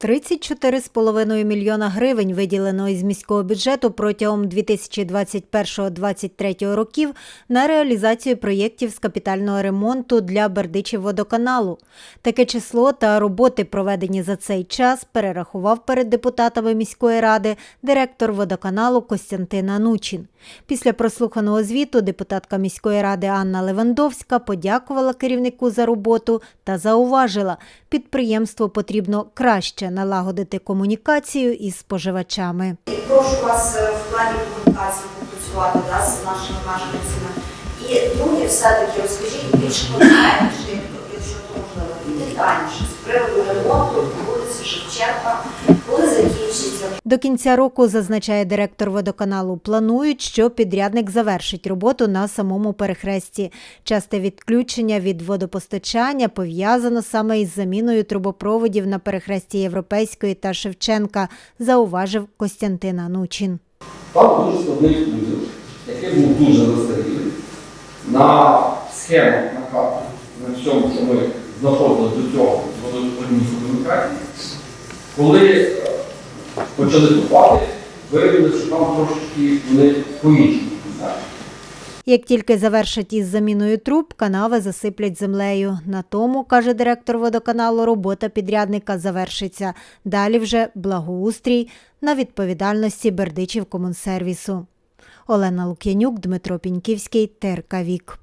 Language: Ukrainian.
34,5 мільйона гривень виділено із міського бюджету протягом 2021-2023 років на реалізацію проєктів з капітального ремонту для Бердичів-водоканалу. Таке число та роботи, проведені за цей час, перерахував перед депутатами міської ради директор водоканалу Костянтин Анучин. Після прослуханого звіту депутатка міської ради Анна Левандовська подякувала керівнику за роботу та зауважила, підприємству потрібно краще налагодити комунікацію із споживачами. Прошу вас е, в плані комунікації попрацювати да, з нашими мешканцями. І друге, все-таки розкажіть більш конкретніше, якщо то можливо, і детальніше з приводу ремонту вулиці Шевченка. До кінця року, зазначає директор водоканалу, планують, що підрядник завершить роботу на самому перехресті. Часте відключення від водопостачання пов'язано саме із заміною трубопроводів на перехресті Європейської та Шевченка, зауважив Костянтин Анучин. Там дуже складний вузол, який був дуже застарілий. На схемах на карті, на всьому, що ми знаходили до цього водопровідні комунікації, коли е, почали купати, виявилося, що там трошки вони по-іншому. Як тільки завершать із заміною труб, канави засиплять землею. На тому, каже директор водоканалу, робота підрядника завершиться. Далі вже благоустрій на відповідальності Бердичів комунсервісу. Олена Лук'янюк, Дмитро Піньківський, ТРК Вік.